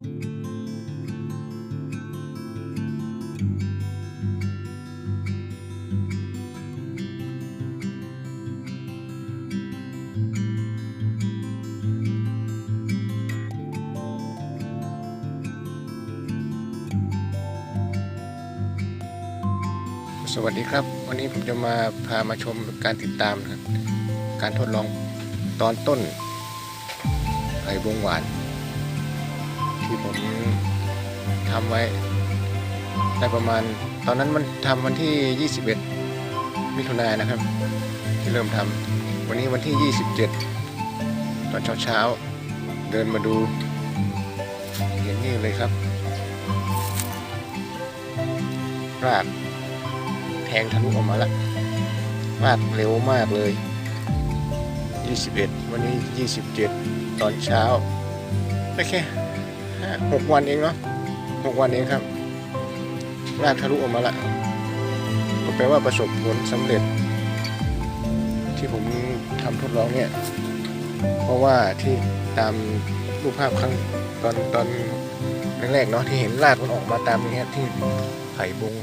สวัสดีครับ วันนี้ผมจะมาพามาชมการติดตามนะครับการทดลองตอนต้นไผ่บงหวาน ที่ผมทำไว้ได้ประมาณ ตอนนั้นมันทำวันที่ 21 มิถุนายนนะครับ ที่เริ่มทำวันนี้วันที่ 27 ตอนเช้าๆ เดินมาดู เห็นนี่เลยครับรากแทงทะลุออกมาแล้วรากเร็วมากเลย 21 วันนี้ 27 ตอนเช้าได้แค่ ห้าหกวันเองเนาะหกวันเองครับรากทะลุออกมาล้วก็แปลว่าประสบผลสำเร็จ ที่ผมทำทดลองเนี่ย เพราะว่าที่ตามรูปภาพครั้งตอนตอนแรกๆเนาะที่เห็นรากมันออกมาตามอย่างเงี้ยที่ไผ่บง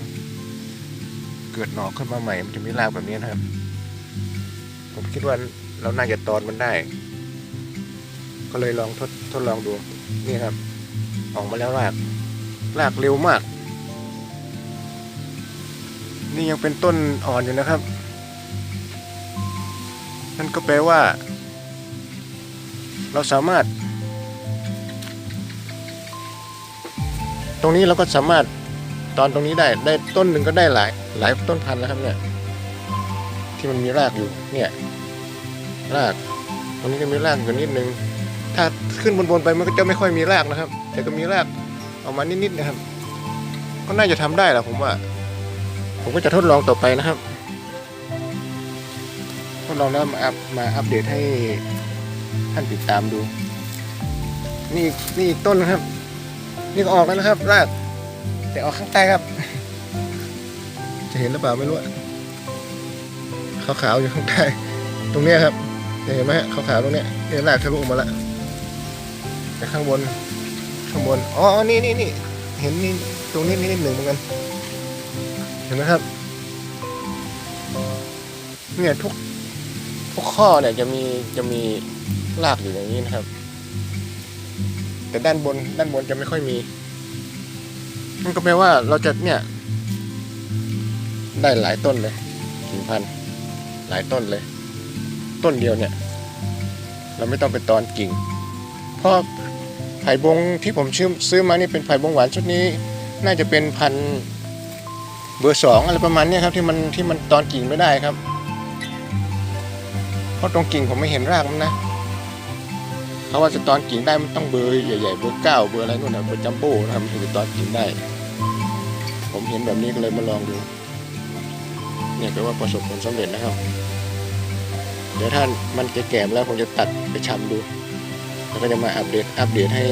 เกิดหนอกขึ้นมาใหม่ มันจะมีรากแบบนี้นะครับ ผมคิดว่าเราน่าจะตอนมันได้ ก็เลยลองทดทดลองดูนี่ครับ ออกมาแล้วรากรากเร็วมาก นี่ยังเป็นต้นอ่อนอยู่นะครับ นั่นก็แปลว่า เราสามารถ ตรงนี้เราก็สามารถตอนตรงนี้ได้ได้ต้นหนึ่งก็ได้หลายหลายต้นพันธุ์แล้วครับเนี่ย ที่มันมีรากอยู่เนี่ย ราก ตรงนี้ก็มีรากอยู่นิดนึง ถ้าขึ้นบนๆไปมันก็จะไม่ค่อยมีรากนะครับ แต่ก็มีรากออกมานิดๆนะครับ ก็น่าจะทำได้แหละผมว่า ผมก็จะทดลองต่อไปนะครับทดลองแล้วมาอัพมาอัปเดตให้ท่านติดตามดู นี่นี่อีกต้นนะครับ นี่ก็ออกแล้วนะครับ ราก แต่ออกข้างใต้ครับ จะเห็นหรือเปล่าไม่รู้ขาวๆอยู่ข้างใต้ตรงนี้ครับจะเห็นไหมฮะขาวๆตรงนี้เนี่ยลากทะลุออกมาละ แต่ข้างบน ข้างบน อ๋อ นี่นี่นี่เห็นนี่ ตรงนี้นิดหนึ่งเหมือนกัน เห็นไหมครับ เนี่ยทุก ทุกข้อเนี่ยจะมี จะมีรากอยู่อย่างนี้นะครับ แต่ด้านบน ด้านบนจะไม่ค่อยมีมันก็แปลว่าเราจะเนี่ย ได้หลายต้นเลยกิ่งพันธุ์หลายต้นเลย ต้นเดียวเนี่ย เราไม่ต้องไปตอนกิ่งเพราะ ผ่บงที่ผมชื่อซื้อมานี่เป็นไผ่บงหวานชุดนี้ น่าจะเป็นพันธุ์เบอร์สองอะไรประมาณนี้ครับที่มันที่มันตอนกิ่งไม่ได้ครับ เพราะตรงกิ่งผมไม่เห็นรากมันนะเขาว่าจะตอนกิ่งได้มันต้องเบอร์ใหญ่ๆเบอร์เก้าเบอร์อะไรนู่นนะเบอร์จัมโบ้นะครับถึงจะตอนกิ่งได้ ผมเห็นแบบนี้ก็เลยมาลองดูเนี่ยแปลว่าประสบผลสำเร็จนะครับ เดี๋ยวถ้านมันแก่ๆแล้วผมจะตัดไปชำดู แล้วก็จะมาอัปเดตอัปเดตให้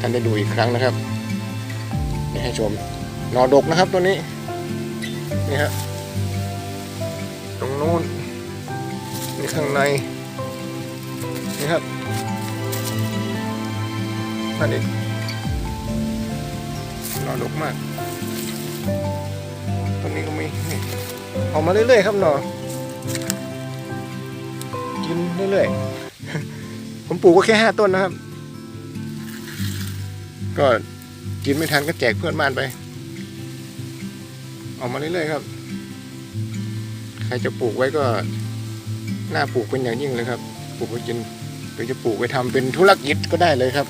ท่านได้ดูอีกครั้งนะครับนี่ให้ชมหนอดกนะครับตัวนี้นี่ฮะตรงนู้นนี่ข้างในนี่ครับนั่นเองหนอดกมากตรงนี้ก็มีนี่ออกมาเรื่อยๆครับหนอกินเรื่อยๆ ผมปลูกก็แค่ห้าต้นนะครับ ก็กินไม่ทันก็แจกเพื่อนบ้านไป ออกมาเรื่อยๆครับ ใครจะปลูกไว้ก็น่าปลูกเป็นอย่างยิ่งเลยครับ ปลูกไว้กินหรือจะปลูกไว้ทำเป็นธุรกิจก็ได้เลยครับ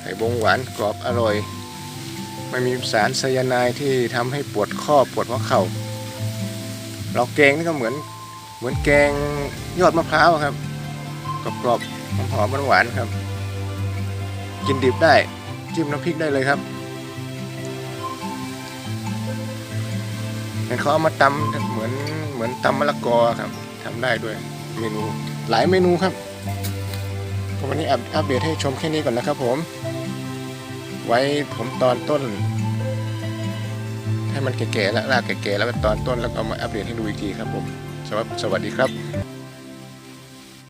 ไข่บงหวานกรอบอร่อย ไม่มีสารไซยาไนด์ที่ทำให้ปวดข้อปวดหัวเข่าเราแกงนี่ก็เหมือนเหมือนแกงยอดมะพร้าวครับกรอบๆ หอมๆหวานครับ กินดิบได้ จิ้มน้ำพริกได้เลยครับเห็นเขาเอามาตำเหมือนเหมือนตำมะละกอครับทำได้ด้วยเมนูหลายเมนูครับวันนี้อัปอัปเดตให้ชมแค่นี้ก่อนนะครับผม ไว้ผมตอนต้น ให้มันแก่ๆแล้วรากแก่ๆแล้วตอนต้นแล้วก็เอามาอัปเดตให้ดูอีกทีครับผมสวัสดีครับ